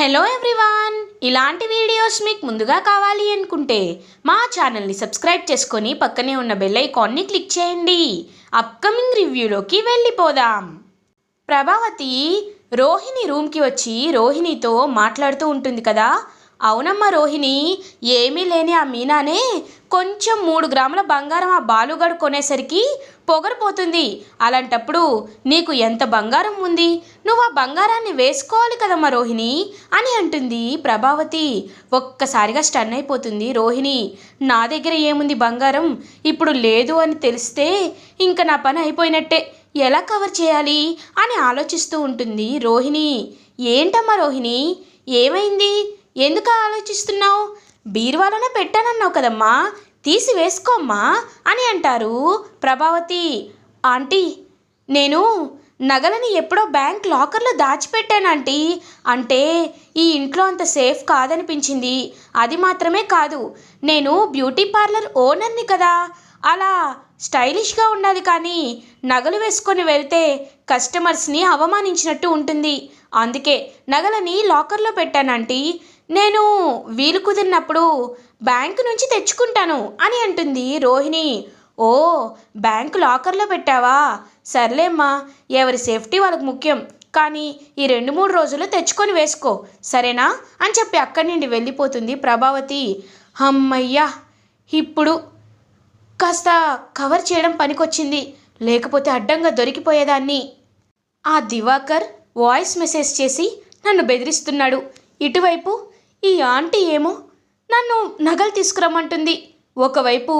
Hello everyone ఇలాంటి videos మీకు ముందుగా కావాలి అనుకుంటే మా ఛానల్ని సబ్స్క్రైబ్ చేసుకొని పక్కనే ఉన్న బెల్ ఐకాన్ని క్లిక్ చేయండి. అప్కమింగ్ రివ్యూలోకి వెళ్ళిపోదాం. ప్రభావతి రోహిణి రూమ్కి వచ్చి రోహిణితో మాట్లాడుతూ ఉంటుంది కదా. అవునమ్మా రోహిణి ఏమీ లేని ఆ మీనానే కొంచెం మూడు గ్రాముల బంగారం ఆ బాలుగాడు కొనేసరికి పొగరిపోతుంది. అలాంటప్పుడు నీకు ఎంత బంగారం ఉంది? నువ్వు ఆ బంగారాన్ని వేసుకోవాలి కదమ్మా రోహిణి అని అంటుంది ప్రభావతి. ఒక్కసారిగా స్టన్ అయిపోతుంది రోహిణి. నా దగ్గర ఏముంది బంగారం? ఇప్పుడు లేదు అని తెలిస్తే ఇంకా నా పని అయిపోయినట్టే. ఎలా కవర్ చేయాలి? అని ఆలోచిస్తూ ఉంటుంది రోహిణి. ఏంటమ్మా రోహిణి? ఏమైంది? ఎందుకు ఆలోచిస్తున్నావు? బీరువాలోనే పెట్టానన్నావు కదమ్మా. తీసి వేసుకోమ్మా అని అంటారు ప్రభావతి. ఆంటీ నేను నగలని ఎప్పుడో బ్యాంక్ లాకర్లో దాచిపెట్టాను ఆంటీ. అంటే ఈ ఇంట్లో అంత సేఫ్ కాదనిపించింది. అది మాత్రమే కాదు నేను బ్యూటీ పార్లర్ ఓనర్ని కదా. అలా స్టైలిష్గా ఉండాలి కానీ నగలు వేసుకొని వెళ్తే కస్టమర్స్ని అవమానించినట్టు ఉంటుంది. అందుకే నగలని లాకర్లో పెట్టానంటీ నేను వీలు కుదిరినప్పుడు బ్యాంకు నుంచి తెచ్చుకుంటాను అని అంటుంది రోహిణి. ఓ బ్యాంకు లాకర్లో పెట్టావా? సర్లేమ్మా ఎవరి సేఫ్టీ వాళ్ళకి ముఖ్యం. కానీ ఈ రెండు మూడు రోజులు తెచ్చుకొని వేసుకో సరేనా? అని చెప్పి అక్కడి నుండి వెళ్ళిపోతుంది ప్రభావతి. అమ్మయ్యా ఇప్పుడు కాస్త కవర్ చేయడం పనికొచ్చింది. లేకపోతే అడ్డంగా దొరికిపోయేదాన్ని. ఆ దివాకర్ వాయిస్ మెసేజ్ చేసి నన్ను బెదిరిస్తున్నాడు. ఇటువైపు ఈ ఆంటీ ఏమో నన్ను నగలు తీసుకురమ్మంటుంది. ఒకవైపు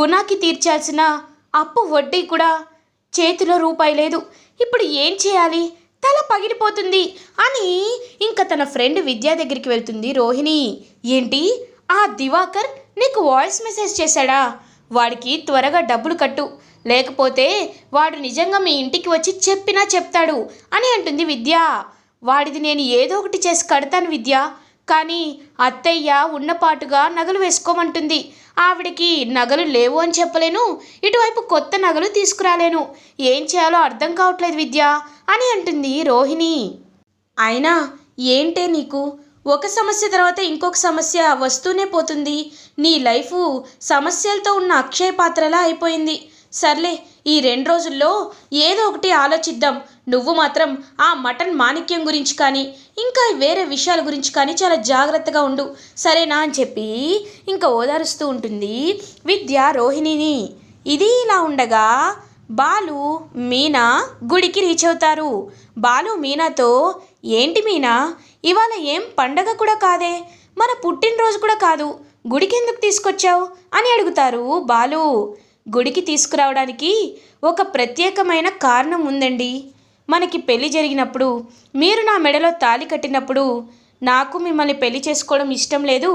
గుణాకి తీర్చాల్సిన అప్పు వడ్డీ కూడా చేతిలో రూపాయి లేదు. ఇప్పుడు ఏం చేయాలి? తల పగిలిపోతుంది అని ఇంకా తన ఫ్రెండ్ విద్యా దగ్గరికి వెళ్తుంది రోహిణి. ఏంటి? ఆ దివాకర్ నీకు వాయిస్ మెసేజ్ చేశాడా? వాడికి త్వరగా డబ్బులు కట్టు. లేకపోతే వాడు నిజంగా మీ ఇంటికి వచ్చి చెప్పినా చెప్తాడు అని అంటుంది విద్య. వాడిది నేను ఏదో ఒకటి చేసి కడతాను విద్య. కానీ అత్తయ్య ఉన్నపాటుగా నగలు వేసుకోమంటుంది. ఆవిడకి నగలు లేవు అని చెప్పలేను. ఇటువైపు కొత్త నగలు తీసుకురాలేను. ఏం చేయాలో అర్థం కావట్లేదు విద్య అని అంటుంది రోహిణి. అయినా ఏంటే నీకు? ఒక సమస్య తర్వాత ఇంకొక సమస్య వస్తూనే పోతుంది. నీ లైఫ్ సమస్యలతో ఉన్న అక్షయ పాత్రలా అయిపోయింది. సర్లే ఈ రెండు రోజుల్లో ఏదో ఒకటి ఆలోచిద్దాం. నువ్వు మాత్రం ఆ మటన్ మాణిక్యం గురించి కానీ ఇంకా వేరే విషయాల గురించి కానీ చాలా జాగ్రత్తగా ఉండు. సరేనా అని చెప్పి ఇంకా ఓదారుస్తూ ఉంటుంది విద్య రోహిణిని. ఇది ఇలా ఉండగా బాలు మీనా గుడికి రీచ్ అవుతారు. బాలు మీనాతో ఏంటి మీనా? ఇవాళ ఏం పండగ కూడా కాదే? మన పుట్టినరోజు కూడా కాదు. గుడికి ఎందుకు తీసుకొచ్చావు? అని అడుగుతారు బాలు. గుడికి తీసుకురావడానికి ఒక ప్రత్యేకమైన కారణం ఉందండి. మనకి పెళ్ళి జరిగినప్పుడు మీరు నా మెడలో తాళి కట్టినప్పుడు నాకు మిమ్మల్ని పెళ్ళి చేసుకోవడం ఇష్టం లేదు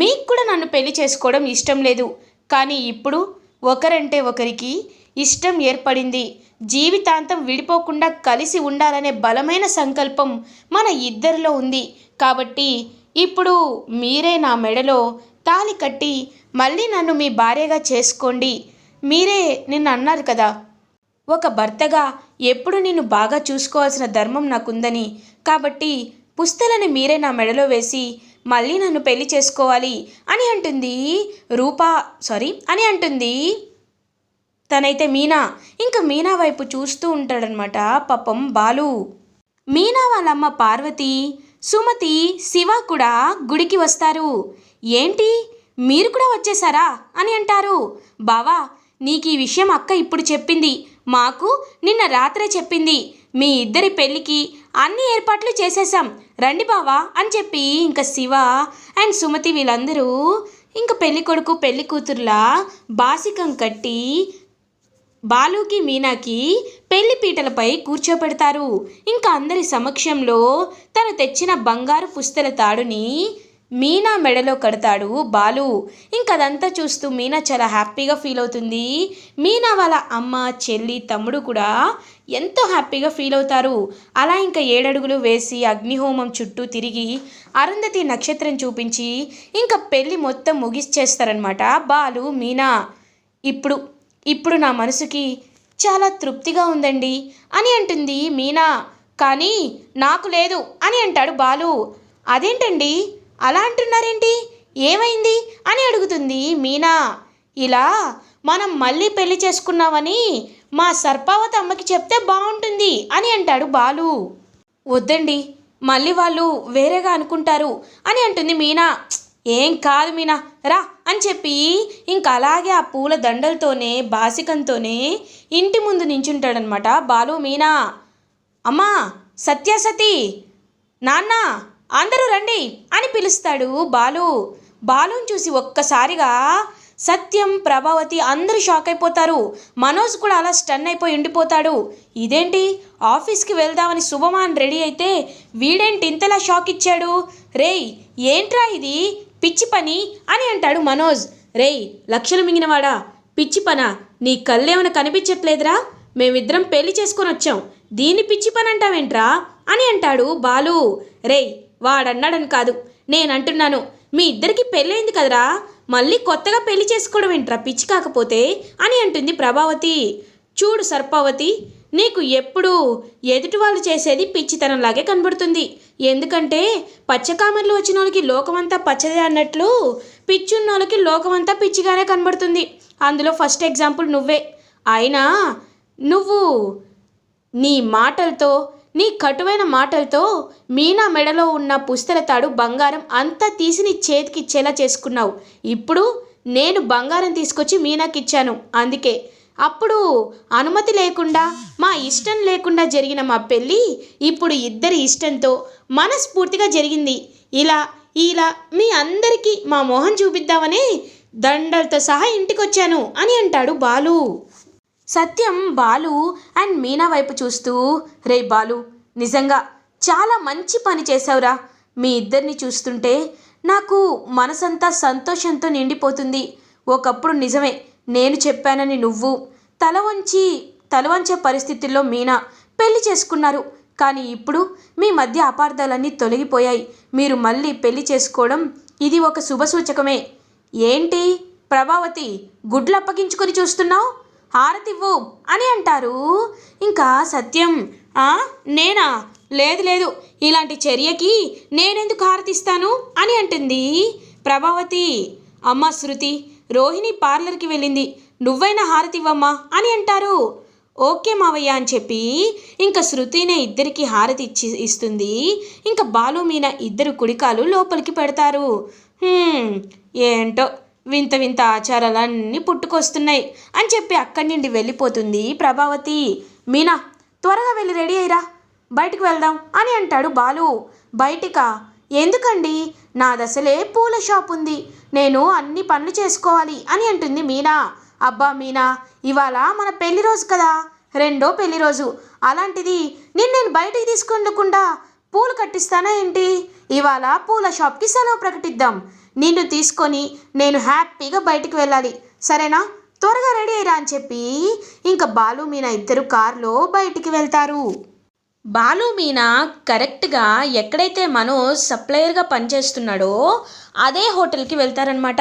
మీకు కూడా నన్ను పెళ్ళి చేసుకోవడం ఇష్టం లేదు. కానీ ఇప్పుడు ఒకరంటే ఒకరికి ఇష్టం ఏర్పడింది. జీవితాంతం విడిపోకుండా కలిసి ఉండాలనే బలమైన సంకల్పం మన ఇద్దరిలో ఉంది. కాబట్టి ఇప్పుడు మీరే నా మెడలో తాళి కట్టి మళ్ళీ నన్ను మీ భార్యగా చేసుకోండి. మీరే నిన్న అన్నారు కదా ఒక భర్తగా ఎప్పుడు నిన్ను బాగా చూసుకోవాల్సిన ధర్మం నాకుందని. కాబట్టి పుస్తలని మీరే నా మెడలో వేసి మళ్ళీ నన్ను పెళ్ళి చేసుకోవాలి అని అంటుంది రూపా. సారీ అని అంటుంది తనైతే మీనా. ఇంకా మీనా వైపు చూస్తూ ఉంటాడనమాట పాపం బాలు. మీనా వాళ్ళమ్మ పార్వతి సుమతి శివ కూడా గుడికి వస్తారు. ఏంటి? మీరు కూడా వచ్చేసారా? అని అంటారు. బావా నీకు ఈ విషయం అక్క ఇప్పుడు చెప్పింది. మాకు నిన్న రాత్రే చెప్పింది. మీ ఇద్దరి పెళ్ళికి అన్ని ఏర్పాట్లు చేసేసాం రండి బావా అని చెప్పి ఇంకా శివ అండ్ సుమతి వీళ్ళందరూ ఇంకా పెళ్ళి కొడుకు పెళ్ళి కూతురులా బాసికం కట్టి బాలుకి మీనాకి పెళ్ళి పీటలపై కూర్చోపెడతారు. ఇంకా అందరి సమక్షంలో తను తెచ్చిన బంగారు పుస్తల తాడుని మీనా మెడలో కడతాడు బాలు ఇంకదంతా చూస్తూ మీనా చాలా హ్యాపీగా ఫీల్ అవుతుంది. మీనా వాళ్ళ అమ్మ చెల్లి తమ్ముడు కూడా ఎంతో హ్యాపీగా ఫీల్ అవుతారు. అలా ఇంకా ఏడడుగులు వేసి అగ్నిహోమం చుట్టూ తిరిగి అరుంధతి నక్షత్రం చూపించి ఇంకా పెళ్ళి మొత్తం ముగిచ్చేస్తారనమాట బాలు మీనా ఇప్పుడు ఇప్పుడు నా మనసుకి చాలా తృప్తిగా ఉందండి అని అంటుంది మీనా. కానీ నాకు లేదు అని అంటాడు బాలు. అదేంటండి? అలా అంటున్నారేంటి? ఏమైంది? అని అడుగుతుంది మీనా. ఇలా మనం మళ్ళీ పెళ్ళి చేసుకున్నామని మా సర్పావతి అమ్మకి చెప్తే బాగుంటుంది అని అంటాడు బాలు. వద్దండి మళ్ళీ వాళ్ళు వేరేగా అనుకుంటారు అని అంటుంది మీనా. ఏం కాదు మీనా రా అని చెప్పి ఇంక అలాగే ఆ పూల దండలతోనే బాసికంతోనే ఇంటి ముందు నించుంటాడనమాట బాలు మీనా. అమ్మా సత్యసతి నాన్న అందరూ రండి అని పిలుస్తాడు బాలు. బాలుని చూసి ఒక్కసారిగా సత్యం ప్రభావతి అందరూ షాక్ అయిపోతారు. మనోజ్ కూడా అలా స్టన్ అయిపోయి ఉండిపోతాడు. ఇదేంటి? ఆఫీస్కి వెళ్దామని శుభమాన్ రెడీ అయితే వీడేంటి ఇంతలా షాక్ ఇచ్చాడు? రేయ్ ఏంట్రా ఇది? పిచ్చి పని అని అంటాడు మనోజ్. రేయ్ లక్షలు మింగినవాడా? పిచ్చి పన? నీ కళ్ళేమైనా కనిపించట్లేదురా? మేమిద్దరం పెళ్ళి చేసుకొని వచ్చాం. దీన్ని పిచ్చి పని అంటావేంట్రా? అని అంటాడు బాలు. రేయ్ వాడన్నాడని కాదు. నేనంటున్నాను మీ ఇద్దరికి పెళ్ళైంది కదరా? మళ్ళీ కొత్తగా పెళ్ళి చేసుకోవడం ఏంట్రా పిచ్చి కాకపోతే? అని అంటుంది ప్రభావతి. చూడు సర్పావతి నీకు ఎప్పుడు ఎదుటి వాళ్ళు చేసేది పిచ్చితనంలాగే కనబడుతుంది. ఎందుకంటే పచ్చకామర్లు వచ్చిన వాళ్ళకి లోకమంతా పచ్చదే అన్నట్లు పిచ్చున్న వాళ్ళకి లోకమంతా పిచ్చిగానే కనబడుతుంది. అందులో ఫస్ట్ ఎగ్జాంపుల్ నువ్వే. అయినా నువ్వు నీ మాటలతో నీ కటువైన మాటలతో మీనా మెడలో ఉన్న పుస్తల తాడు బంగారం అంతా తీసి నీ చేతికి ఇచ్చేలా చేసుకున్నావు. ఇప్పుడు నేను బంగారం తీసుకొచ్చి మీనాకి ఇచ్చాను అందుకే అప్పుడు అనుమతి లేకుండా మా ఇష్టం లేకుండా జరిగిన మా పెళ్ళి ఇప్పుడు ఇద్దరి ఇష్టంతో మనస్ఫూర్తిగా జరిగింది. ఇలా ఇలా మీ అందరికీ మా మొహం చూపిద్దామని దండలతో సహా ఇంటికొచ్చాను అని అంటాడు బాలు. సత్యం బాలు అండ్ మీనా వైపు చూస్తూ రే బాలు నిజంగా చాలా మంచి పని చేశావురా. మీ ఇద్దరిని చూస్తుంటే నాకు మనసంతా సంతోషంతో నిండిపోతుంది. ఒకప్పుడు నిజమే నేను చెప్పానని నువ్వు తల వంచి తల వంచే పరిస్థితుల్లో మీనా పెళ్ళి చేసుకున్నారు. కానీ ఇప్పుడు మీ మధ్య అపార్థాలన్నీ తొలగిపోయాయి. మీరు మళ్ళీ పెళ్ళి చేసుకోవడం ఇది ఒక శుభసూచకమే ఏంటి ప్రభావతి గుడ్లు అప్పగించుకొని చూస్తున్నావు? హారతివ్వు అని అంటారు. ఇంకా సత్యం "ఆ, నేనా? లేదు లేదు. ఇలాంటి చర్యకి నేనెందుకు హారతిస్తాను? అని అంటుంది ప్రభావతి. అమ్మ శృతి రోహిణి పార్లర్కి వెళ్ళింది. నువ్వైనా హారతివ్వమ్మా? అని అంటారు. ఓకే మావయ్య అని చెప్పి ఇంకా శృతినే ఇద్దరికి హారతి ఇచ్చి ఇస్తుంది. ఇంకా బాలు మీన ఇద్దరు కుడికాలు లోపలికి పెడతారు. ఏంటో? వింత వింత ఆచారాలన్నీ పుట్టుకొస్తున్నాయి అని చెప్పి అక్కడి నుండి వెళ్ళిపోతుంది ప్రభావతి. మీనా త్వరగా వెళ్ళి రెడీ అయ్యిరా. బయటికి వెళ్దాం అని అంటాడు బాలు. బయటికా? ఎందుకండి? నా దశలే పూల షాప్ ఉంది. నేను అన్ని పనులు చేసుకోవాలి అని అంటుంది మీనా. అబ్బా మీనా ఇవాళ మన పెళ్ళి రోజు కదా. రెండో పెళ్ళి రోజు. అలాంటిది నిన్ను నేను బయటికి తీసుకెళ్ళకుండా పూలు కట్టిస్తానా ఏంటి? ఇవాళ పూల షాప్కి సెలవు ప్రకటిద్దాం. నిన్ను తీసుకొని నేను హ్యాపీగా బయటికి వెళ్ళాలి. సరేనా? త్వరగా రెడీ అయ్యిరా అని చెప్పి ఇంకా బాలు మీనా ఇద్దరు కారులో బయటికి వెళ్తారు. బాలు మీనా కరెక్ట్గా ఎక్కడైతే మనోజ్ సప్లయర్గా పనిచేస్తున్నాడో అదే హోటల్కి వెళ్తారనమాట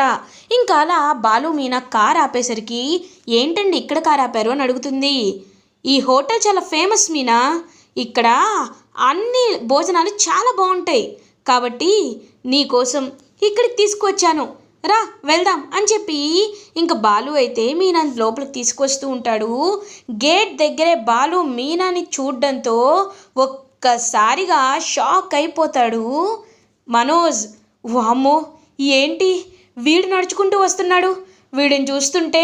ఇంకా అలా బాలు మీనా కార్ ఆపేసరికి ఏంటండి ఇక్కడ కార్ ఆపారు? అని అడుగుతుంది. ఈ హోటల్ చాలా ఫేమస్ మీనా. ఇక్కడ అన్ని భోజనాలు చాలా బాగుంటాయి. కాబట్టి నీకోసం ఇక్కడికి తీసుకొచ్చాను. రా వెళ్దాం అని చెప్పి ఇంకా బాలు అయితే మీనాని లోపలికి తీసుకొస్తూ ఉంటాడు. గేట్ దగ్గరే బాలు మీనాని చూడడంతో ఒక్కసారిగా షాక్ అయిపోతాడు. మనోజ్ వామ్మో ఏంటి? వీడు నడుచుకుంటూ వస్తున్నాడు. వీడిని చూస్తుంటే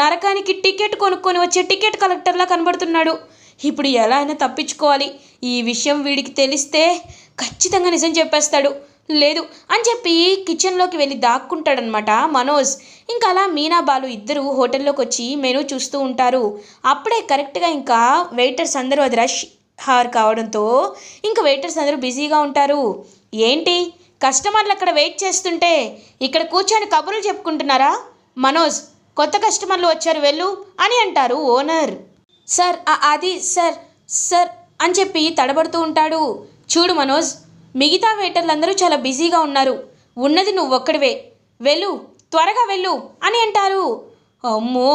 నరకానికి టికెట్ కొనుక్కొని వచ్చే టికెట్ కలెక్టర్లా కనబడుతున్నాడు. ఇప్పుడు ఎలా అయినా తప్పించుకోవాలి. ఈ విషయం వీడికి తెలిస్తే ఖచ్చితంగా నిజం చెప్పేస్తాడు. లేదు అని చెప్పి కిచెన్లోకి వెళ్ళి దాక్కుంటాడనమాట మనోజ్. ఇంకా అలా మీనా బాలు ఇద్దరు హోటల్లోకి వచ్చి మెనూ చూస్తూ ఉంటారు. అప్పుడే కరెక్ట్గా ఇంకా వెయిటర్స్ అందరూ అది రష్ హార్ కావడంతో ఇంకా వెయిటర్స్ అందరూ బిజీగా ఉంటారు. ఏంటి? కస్టమర్లు అక్కడ వెయిట్ చేస్తుంటే ఇక్కడ కూర్చొని కబుర్లు చెప్పుకుంటున్నారా? మనోజ్ కొత్త కస్టమర్లు వచ్చారు వెళ్ళు అని అంటారు ఓనర్. సార్ అది సార్ సార్ అని చెప్పి తడబడుతూ ఉంటాడు. చూడు మనోజ్ మిగతా వెయిటర్లందరూ చాలా బిజీగా ఉన్నారు. ఉన్నది నువ్వు ఒక్కడివే వెళ్ళు త్వరగా వెళ్ళు అని అంటారు. అమ్మో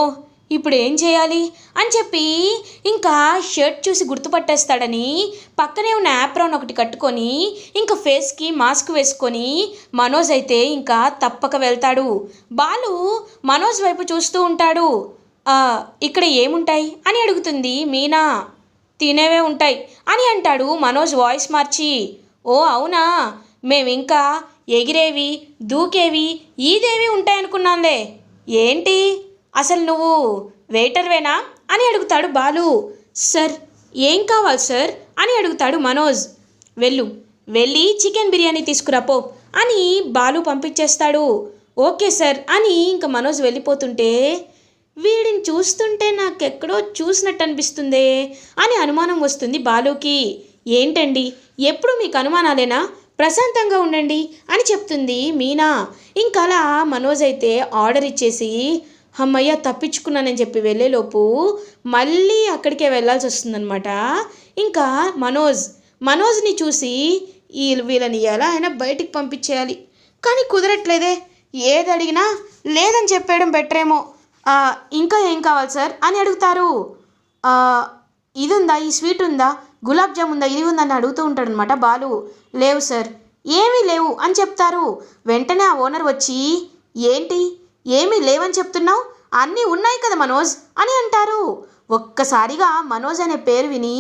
ఇప్పుడు ఏం చేయాలి? అని చెప్పి ఇంకా షర్ట్ చూసి గుర్తుపట్టేస్తాడని పక్కనే ఉన్న యాప్రాన్ ఒకటి కట్టుకొని ఇంకా ఫేస్కి మాస్క్ వేసుకొని మనోజ్ అయితే ఇంకా తప్పక వెళ్తాడు. బాలు మనోజ్ వైపు చూస్తూ ఉంటాడు. ఇక్కడ ఏముంటాయి? అని అడుగుతుంది మీనా. తినేవే ఉంటాయి అని అంటాడు మనోజ్ వాయిస్ మార్చి. ఓ అవునా? మేమింకా ఎగిరేవి దూకేవి ఈదేవి ఉంటాయనుకున్నాంలే. ఏంటి? అసలు నువ్వు వెయిటర్వేనా అని అడుగుతాడు బాలు. సార్ ఏం కావాలి సార్? అని అడుగుతాడు మనోజ్. వెళ్ళు వెళ్ళి చికెన్ బిర్యానీ తీసుకురాపో అని బాలు పంపించేస్తాడు. ఓకే సార్ అని ఇంకా మనోజ్ వెళ్ళిపోతుంటే వీడిని చూస్తుంటే నాకెక్కడో చూసినట్టు అనిపిస్తుందే అని అనుమానం వస్తుంది బాలుకి. ఏంటండి? ఎప్పుడు మీకు అనుమానాలేనా? ప్రశాంతంగా ఉండండి అని చెప్తుంది మీనా. ఇంకలా మనోజ్ అయితే ఆర్డర్ ఇచ్చేసి అమ్మయ్య తప్పించుకున్నానని చెప్పి వెళ్ళేలోపు మళ్ళీ అక్కడికే వెళ్ళాల్సి వస్తుందన్నమాట. ఇంకా మనోజ్ మనోజ్ని చూసి ఈ వీళ్ళని ఎలా అయినా బయటికి పంపించేయాలి. కానీ కుదరట్లేదే. ఏది అడిగినా లేదని చెప్పేయడం బెటరేమో. ఇంకా ఏం కావాలి సార్? అని అడుగుతారు. ఇది ఉందా ఈ స్వీట్ ఉందా? గులాబ్ జామ్ ఉందా ఇది ఉందని అడుగుతూ ఉంటాడనమాట బాలు లేవు సార్. ఏమీ లేవు అని చెప్తారు. వెంటనే ఆ ఓనర్ వచ్చి ఏంటి? ఏమీ లేవని చెప్తున్నావు? అన్నీ ఉన్నాయి కదా మనోజ్ అని అంటారు. ఒక్కసారిగా మనోజ్ అనే పేరు విని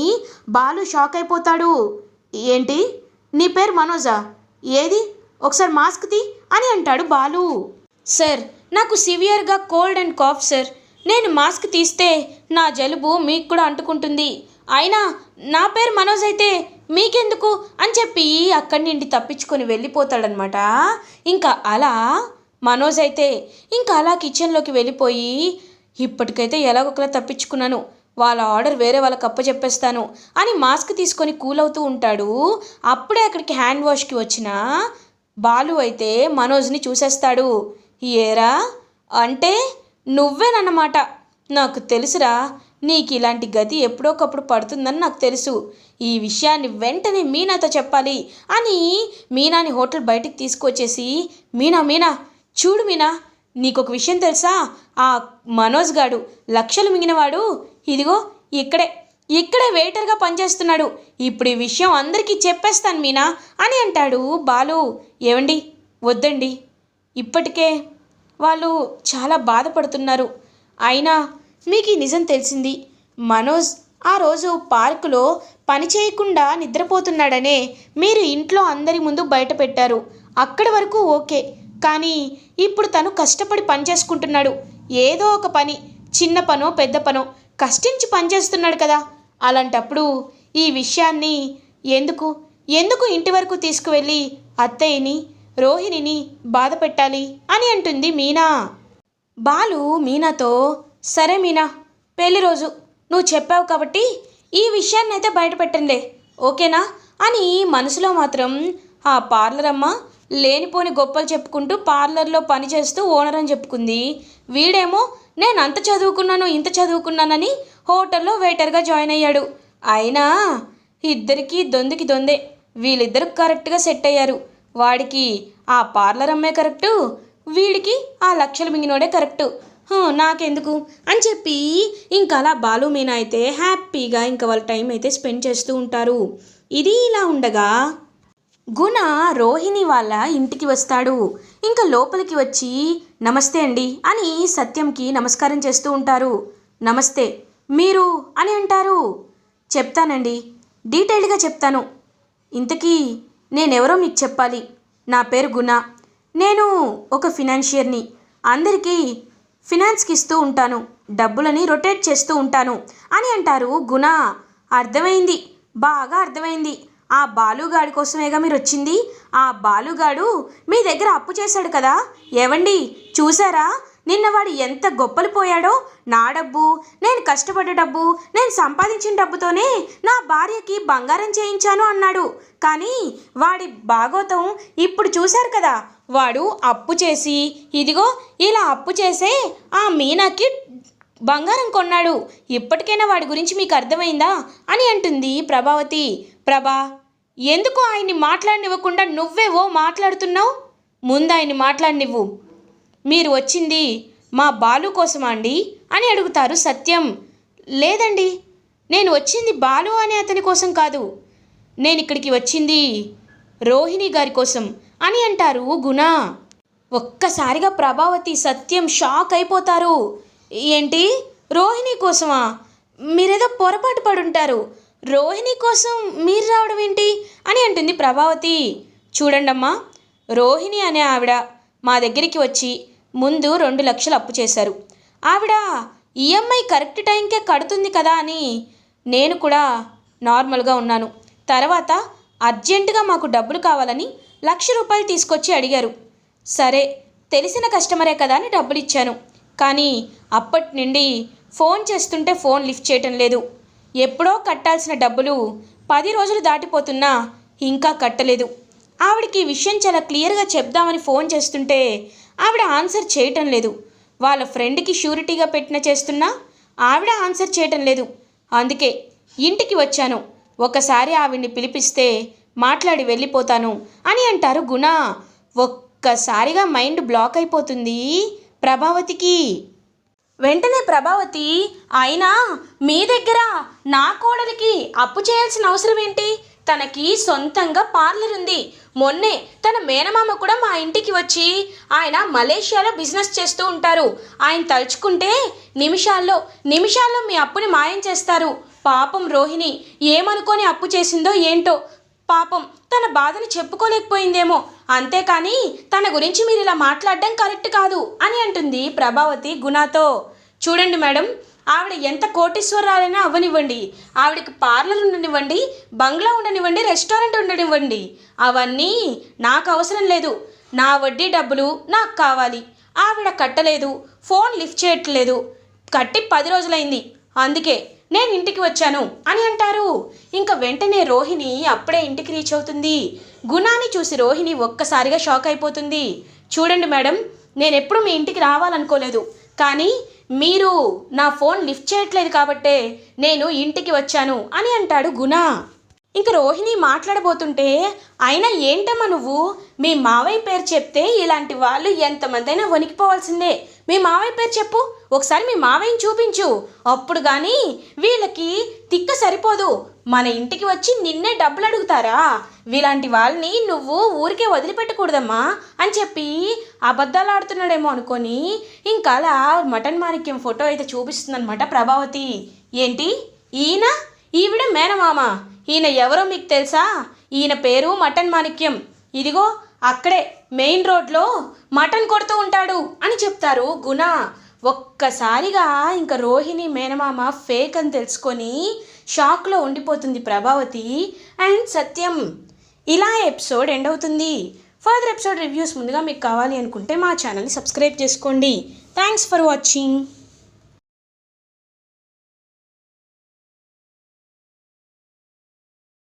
బాలు షాక్ అయిపోతాడు. ఏంటి? నీ పేరు మనోజా? ఏది? ఒకసారి మాస్క్ తీ అని అంటాడు బాలు. సార్ నాకు సివియర్గా కోల్డ్ అండ్ కాఫ్ సార్. నేను మాస్క్ తీస్తే నా జలుబు మీకు కూడా అంటుకుంటుంది. అయినా నా పేరు మనోజ్ అయితే మీకెందుకు అని చెప్పి అక్కడి నుండి తప్పించుకొని వెళ్ళిపోతాడనమాట ఇంకా అలా మనోజ్ అయితే ఇంకా అలా కిచెన్లోకి వెళ్ళిపోయి ఇప్పటికైతే ఎలాగొకలా తప్పించుకున్నాను. వాళ్ళ ఆర్డర్ వేరే వాళ్ళకి అప్పచెప్పేస్తాను అని మాస్క్ తీసుకొని కూల్ అవుతూ ఉంటాడు. అప్పుడే అక్కడికి హ్యాండ్ వాష్కి వచ్చిన బాలు అయితే మనోజ్ని చూసేస్తాడు. ఏరా అంటే నువ్వేనన్నమాట. నాకు తెలుసురా నీకు ఇలాంటి గతి ఎప్పుడోకప్పుడు పడుతుందని నాకు తెలుసు. ఈ విషయాన్ని వెంటనే మీనాతో చెప్పాలి అని మీనాని హోటల్ బయటికి తీసుకొచ్చేసి మీనా మీనా చూడు మీనా నీకు ఒక విషయం తెలుసా? ఆ మనోజ్ గాడు లక్షలు మింగినవాడు ఇదిగో ఇక్కడే ఇక్కడే వెయిటర్గా పనిచేస్తున్నాడు. ఇప్పుడు ఈ విషయం అందరికీ చెప్పేస్తాను మీనా అని అంటాడు బాలు. ఏవండి? వద్దండి. ఇప్పటికే వాళ్ళు చాలా బాధపడుతున్నారు. అయినా మీకు ఈ నిజం తెలిసింది. మనోజ్ ఆ రోజు పార్కులో పని చేయకుండా నిద్రపోతున్నాడనే మీరు ఇంట్లో అందరి ముందు బయట పెట్టారు. అక్కడి వరకు ఓకే. కానీ ఇప్పుడు తను కష్టపడి పని చేసుకుంటున్నాడు. ఏదో ఒక పని చిన్న పనో పెద్ద పనో కష్టించి పని చేస్తున్నాడు కదా. అలాంటప్పుడు ఈ విషయాన్ని ఎందుకు ఎందుకు ఇంటి వరకు తీసుకువెళ్ళి అత్తయ్యని రోహిణిని బాధ పెట్టాలి అని అంటుంది మీనా. బాలు మీనాతో సరే మీనా పెళ్ళి రోజు. నువ్వు చెప్పావు కాబట్టి ఈ విషయాన్ని అయితే బయటపెట్టండి. ఓకేనా? అని మనసులో మాత్రం ఆ పార్లర్ అమ్మ లేనిపోని గొప్పలు చెప్పుకుంటూ పార్లర్లో పని చేస్తూ ఓనర్ అని చెప్పుకుంది. వీడేమో నేను అంత చదువుకున్నాను ఇంత చదువుకున్నానని హోటల్లో వెయిటర్గా జాయిన్ అయ్యాడు. అయినా ఇద్దరికీ దొందికి దొందే. వీళ్ళిద్దరు కరెక్ట్గా సెట్ అయ్యారు. వాడికి ఆ పార్లర్ అమ్మే కరెక్టు వీడికి ఆ లక్షలు మింగినోడే కరెక్టు. నాకెందుకు? అని చెప్పి ఇంకా అలా బాలు మీనా అయితే హ్యాపీగా ఇంకా వాళ్ళ టైం అయితే స్పెండ్ చేస్తూ ఉంటారు. ఇది ఇలా ఉండగా గుణ రోహిణి వాళ్ళ ఇంటికి వస్తాడు. ఇంకా లోపలికి వచ్చి నమస్తే అండి అని సత్యంకి నమస్కారం చేస్తూ ఉంటారు. నమస్తే మీరు అని అంటారు. చెప్తానండి డీటెయిల్డ్గా చెప్తాను. ఇంతకీ నేనెవరో మీకు చెప్పాలి. నా పేరు గుణ. నేను ఒక ఫినాన్షియర్ని. అందరికీ ఫినాన్స్కి ఇస్తూ ఉంటాను డబ్బులని రొటేట్ చేస్తూ ఉంటాను అని అంటారు గుణ. అర్థమైంది బాగా అర్థమైంది. ఆ బాలుగాడి కోసమేగా మీరు వచ్చింది ఆ బాలుగాడు మీ దగ్గర అప్పు చేశాడు కదా? ఏవండి చూసారా నిన్న వాడు ఎంత గొప్పలు పోయాడో? నా డబ్బు నేను కష్టపడ్డ డబ్బు నేను సంపాదించిన డబ్బుతోనే నా భార్యకి బంగారం చేయించాను అన్నాడు. కానీ వాడి భాగోతం ఇప్పుడు చూశారు కదా? వాడు అప్పు చేసి ఇదిగో ఇలా అప్పు చేసే ఆ మీనాకి బంగారం కొన్నాడు. ఇప్పటికైనా వాడి గురించి మీకు అర్థమైందా? అని అంటుంది ప్రభావతి. ప్రభా ఎందుకు ఆయన్ని మాట్లాడనివ్వకుండా నువ్వేవో మాట్లాడుతున్నావు? ముందు ఆయన్ని మాట్లాడనివ్వు. మీరు వచ్చింది మా బాలు కోసమా అండి? అని అడుగుతారు సత్యం. లేదండి నేను వచ్చింది బాలు అనే అతని కోసం కాదు. నేను ఇక్కడికి వచ్చింది రోహిణి గారి కోసం. అని అంటారు గుణ ఒక్కసారిగా ప్రభావతి సత్యం షాక్ అయిపోతారు. ఏంటి? రోహిణి కోసమా? మీరేదో పొరపాటు పడుంటారు. రోహిణి కోసం మీరు రావడం ఏంటి? అని అంటుంది ప్రభావతి. చూడండమ్మా రోహిణి అనే ఆవిడ మా దగ్గరికి వచ్చి ముందు రెండు లక్షలు అప్పు చేశారు. ఆవిడ ఈఎంఐ కరెక్ట్ టైంకే కడుతుంది కదా అని నేను కూడా నార్మల్గా ఉన్నాను. తర్వాత అర్జెంటుగా మాకు డబ్బులు కావాలని లక్ష రూపాయలు తీసుకొచ్చి అడిగారు. సరే తెలిసిన కస్టమరే కదా అని డబ్బులు ఇచ్చాను కానీ అప్పటి నుండి ఫోన్ చేస్తుంటే ఫోన్ లిఫ్ట్ చేయటం లేదు. ఎప్పుడో కట్టాల్సిన డబ్బులు పది రోజులు దాటిపోతున్నా ఇంకా కట్టలేదు. ఆవిడకి ఈ విషయం చాలా క్లియర్గా చెప్దామని ఫోన్ చేస్తుంటే ఆవిడ ఆన్సర్ చేయటం లేదు. వాళ్ళ ఫ్రెండ్కి షూరిటీగా పెట్టిన చేస్తున్నా ఆవిడ ఆన్సర్ చేయటం లేదు. అందుకే ఇంటికి వచ్చాను. ఒకసారి ఆవిడ్ని పిలిపిస్తే మాట్లాడి వెళ్ళిపోతాను అని అంటారు గుణ. ఒక్కసారిగా మైండ్ బ్లాక్ అయిపోతుంది ప్రభావతికి. వెంటనే ప్రభావతి అయినా మీ దగ్గర నా కోడలికి అప్పు చేయాల్సిన అవసరం ఏంటి? తనకి సొంతంగా పార్లర్ ఉంది. మొన్నే తన మేనమామ కూడా మా ఇంటికి వచ్చి ఆయన మలేషియాలో బిజినెస్ చేస్తూ ఉంటారు. ఆయన తలుచుకుంటే నిమిషాల్లో నిమిషాల్లో మీ అప్పుని మాయం చేస్తారు. పాపం రోహిణి ఏమనుకొని అప్పు చేసిందో ఏంటో పాపం తన బాధని చెప్పుకోలేకపోయిందేమో. అంతేకాని తన గురించి మీరు ఇలా మాట్లాడడం కరెక్ట్ కాదు అని అంటుంది ప్రభావతి గుణాతో. చూడండి మేడం ఆవిడ ఎంత కోటీశ్వరాలైనా అవ్వనివ్వండి. ఆవిడకి పార్లర్ ఉండనివ్వండి బంగ్లా ఉండనివ్వండి రెస్టారెంట్ ఉండనివ్వండి. అవన్నీ నాకు అవసరం లేదు. నా వడ్డీ డబ్బులు నాకు కావాలి. ఆవిడ కట్టలేదు ఫోన్ లిఫ్ట్ చేయట్లేదు. కట్టి పది రోజులైంది. అందుకే నేను ఇంటికి వచ్చాను అని అంటారు. ఇంకా వెంటనే రోహిణి అప్పుడే ఇంటికి రీచ్ అవుతుంది. గుణాన్ని చూసి రోహిణి ఒక్కసారిగా షాక్ అయిపోతుంది. చూడండి మేడం నేను ఎప్పుడు మీ ఇంటికి రావాలనుకోలేదు. కానీ మీరు నా ఫోన్ లిఫ్ట్ చేయట్లేదు కాబట్టే నేను ఇంటికి వచ్చాను అని అంటాడు గుణ. ఇంక రోహిణి మాట్లాడబోతుంటే అయినా ఏంటమ్మా నువ్వు? మీ మావయ్య పేరు చెప్తే ఇలాంటి వాళ్ళు ఎంతమందైనా వణికిపోవాల్సిందే. మీ మావయ్య పేరు చెప్పు. ఒకసారి మీ మావయ్యని చూపించు. అప్పుడు కానీ వీళ్ళకి తిక్క సరిపోదు. మన ఇంటికి వచ్చి నిన్నే డబ్బులు అడుగుతారా? వీలాంటి వాళ్ళని నువ్వు ఊరికే వదిలిపెట్టకూడదమ్మా అని చెప్పి అబద్ధాలు ఆడుతున్నాడేమో అనుకొని ఇంకా అలా మటన్ మాణిక్యం ఫోటో అయితే చూపిస్తుందనమాట ప్రభావతి. ఏంటి? ఈయన? ఈవిడ మేనమామ. ఈయన ఎవరో మీకు తెలుసా? ఈయన పేరు మటన్ మాణిక్యం. ఇదిగో అక్కడే మెయిన్ రోడ్లో మటన్ కొడుతూ ఉంటాడు అని చెప్తారు గుణ. ఒక్కసారిగా ఇంకా రోహిణి మేనమామ ఫేక్ అని తెలుసుకొని షాక్లో ఉండిపోతుంది ప్రభావతి. అండ్ సత్యం ఇలా ఎపిసోడ్ ఎండ్ అవుతుంది. ఫర్దర్ ఎపిసోడ్ రివ్యూస్ ముందుగా మీకు కావాలి అనుకుంటే మా ఛానల్ని సబ్స్క్రైబ్ చేసుకోండి. Thanks for watching.